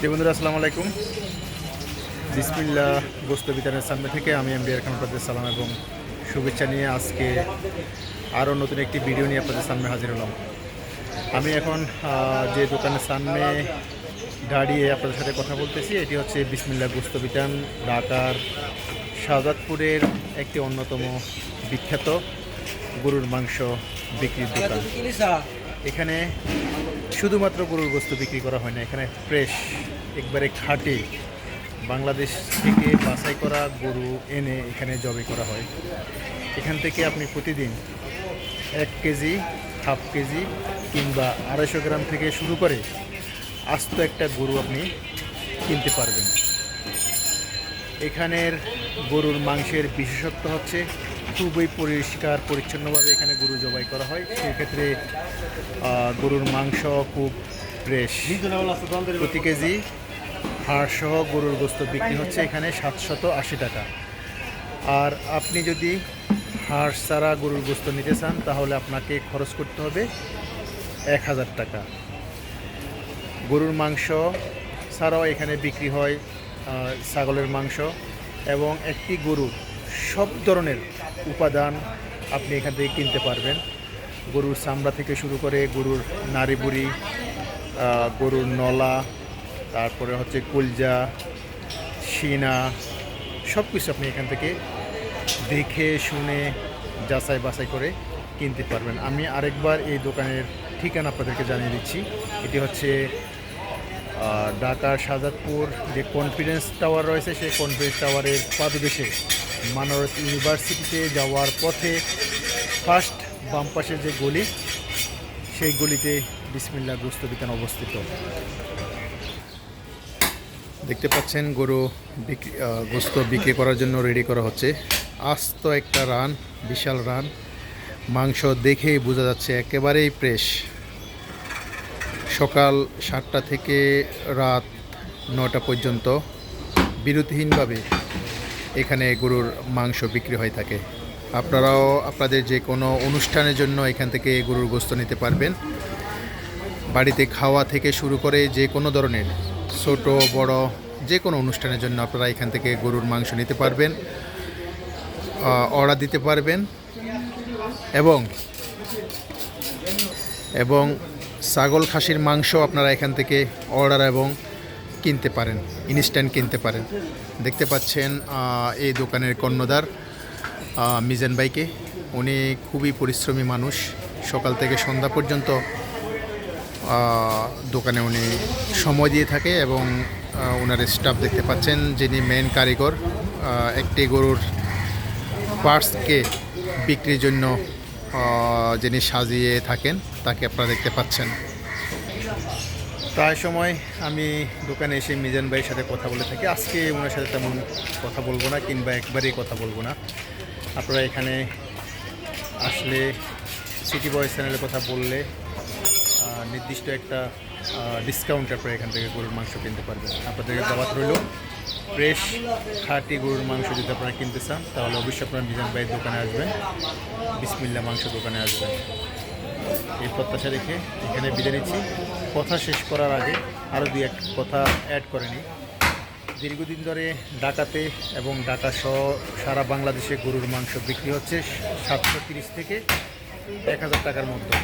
জি বন্ধুরা, আসসালামু আলাইকুম। বিসমিল্লা বস্তু বিতানের সামনে থেকে আমি এম ডিআর খান আপনাদের সালাম এবং শুভেচ্ছা নিয়ে আজকে আরও নতুন একটি ভিডিও নিয়ে আপনাদের সামনে হাজির হলাম। আমি এখন যে দোকানের সামনে দাঁড়িয়ে আপনাদের সাথে কথা বলতেছি, এটি হচ্ছে বিসমিল্লা গোস্ত বিতান, ঢাকার শাহজাদপুরের একটি অন্যতম বিখ্যাত গরুর মাংস বিক্রির দোকান। এখানে শুধুমাত্র গরুর বস্তু বিক্রি করা হয় না এখানে ফ্রেশ একবারে খাঁটি। বাংলাদেশ থেকে বাছাই করা গরু এনে এখানে জবে করা হয়। এখান থেকে আপনি প্রতিদিন এক কেজি হাফ কেজি কিংবা আড়াইশো গ্রাম থেকে শুরু করে আস্ত একটা গরু আপনি কিনতে পারবেন। এখানের গরুর মাংসের বিশেষত্ব হচ্ছে খুবই পরিষ্কার, পরিচ্ছন্নভাবে এখানে গরু জবাই করা হয়। সেক্ষেত্রে গরুর মাংস খুব ফ্রেশ প্রতি কেজি হাড়সহ গরুর গোস্ত বিক্রি হচ্ছে এখানে সাতশত আশি টাকা। আর আপনি যদি হাড় ছাড়া গরুর গোস্ত নিতে চান, তাহলে আপনাকে খরচ করতে হবে এক হাজার টাকা। গরুর মাংস ছাড়াও এখানে বিক্রি হয় ছাগলের মাংস এবং একটি গরুর সব ধরনের উপাদান আপনি এখান থেকে কিনতে পারবেন। গরুর চামড়া থেকে শুরু করে গরুর নাড়ি বুড়ি গরুর নলা, তারপরে হচ্ছে কুলজা শিনা সব কিছু আপনি এখান থেকে দেখে, শুনে, যাচাই বাছাই করে কিনতে পারবেন। আমি আরেকবার এই দোকানের ঠিকানা আপনাদেরকে জানিয়ে দিচ্ছি। এটি হচ্ছে ঢাকার শাহজাদপুর যে কনফিডেন্স টাওয়ার রয়েছে, সেই কনফিডেন্স টাওয়ারের পাদদেশে মানরত ইউনিভার্সিটিতে যাওয়ার পথে ফার্স্ট বাম পাশের যে গলি, সেই গলিতে বিসমিল্লা গোস্ত বিতান অবস্থিত। দেখতে পাচ্ছেন গরু বিক্রি গোস্ত বিক্রি করার জন্য রেডি করা হচ্ছে। আস্ত একটা রান, বিশাল রান। মাংস দেখেই বোঝা যাচ্ছে একেবারেই ফ্রেশ সকাল সাতটা থেকে রাত নটা পর্যন্ত বিরতিহীনভাবে এখানে গরুর মাংস বিক্রি হয়ে থাকে। আপনারাও আপনাদের যে কোনো অনুষ্ঠানের জন্য এখান থেকে গরুর গোস্ত নিতে পারবেন। বাড়িতে খাওয়া থেকে শুরু করে যে কোনো ধরনের, ছোট, বড়, যে কোনো অনুষ্ঠানের জন্য আপনারা এখান থেকে গরুর মাংস নিতে পারবেন অর্ডার দিতে পারবেন এবং এবং ছাগল, খাসির মাংস আপনারা এখান থেকে অর্ডার এবং কিনতে পারেন ইনস্ট্যান্ট কিনতে পারেন। দেখতে পাচ্ছেন এই দোকানের কর্ণদার মিজান ভাইকে। উনি খুবই পরিশ্রমী মানুষ। সকাল থেকে সন্ধ্যা পর্যন্ত দোকানে উনি সময় দিয়ে থাকে এবং ওনার স্টাফ দেখতে পাচ্ছেন যিনি মেন কারিগর একটি গরুর পার্টসকে বিক্রির জন্য যিনি সাজিয়ে থাকেন, তাকে আপনারা দেখতে পাচ্ছেন। প্রায় সময় আমি দোকানে এসে মিজান ভাইয়ের সাথে কথা বলে থাকি। আজকে ওনার সাথে তেমন কথা বলব না, কিংবা একবারেই কথা বলব না। আপনারা এখানে আসলে সিটি বয় চ্যানেলের কথা বললে নির্দিষ্ট একটা ডিসকাউন্ট আপনারা এখান থেকে গরুর মাংস কিনতে পারবেন। আপনাদেরকে দাবাত রইল। ফ্রেশ খাঁটি গরুর মাংস যদি আপনারা কিনতে চান, তাহলে অবশ্যই আপনারা মিজান ভাইয়ের দোকানে আসবেন। বিসমিল্লা মাংস দোকানে আসবেন। এই প্রত্যাশা রেখে এখানে বিদায় নিচ্ছি। কথা শেষ করার আগে আরও দুই এক কথা অ্যাড করে নিই। দীর্ঘদিন ধরে ঢাকাতে এবং ঢাকা সহ সারা বাংলাদেশে গরুর মাংস বিক্রি হচ্ছে সাতশো তিরিশ থেকে এক হাজার টাকার মধ্যে।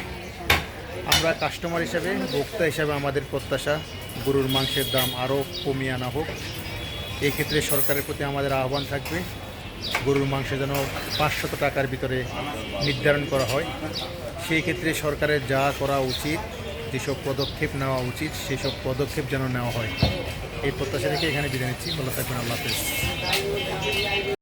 আমরা কাস্টমার হিসাবে ভোক্তা হিসাবে আমাদের প্রত্যাশা গরুর মাংসের দাম আরও কমিয়ে আনা হোক। এই ক্ষেত্রে সরকারের প্রতি আমাদের আহ্বান থাকবে, গরুর মাংস যেন পাঁচশত টাকার ভিতরে নির্ধারণ করা হয়। সেই ক্ষেত্রে সরকারের যা করা উচিত, যেসব পদক্ষেপ নেওয়া উচিত, সেসব পদক্ষেপ যেন নেওয়া হয়। এই প্রত্যাশা রেখে এখানে বিদায় নিচ্ছি। ভালো থাকবেন। আল্লাহ হাফেজ।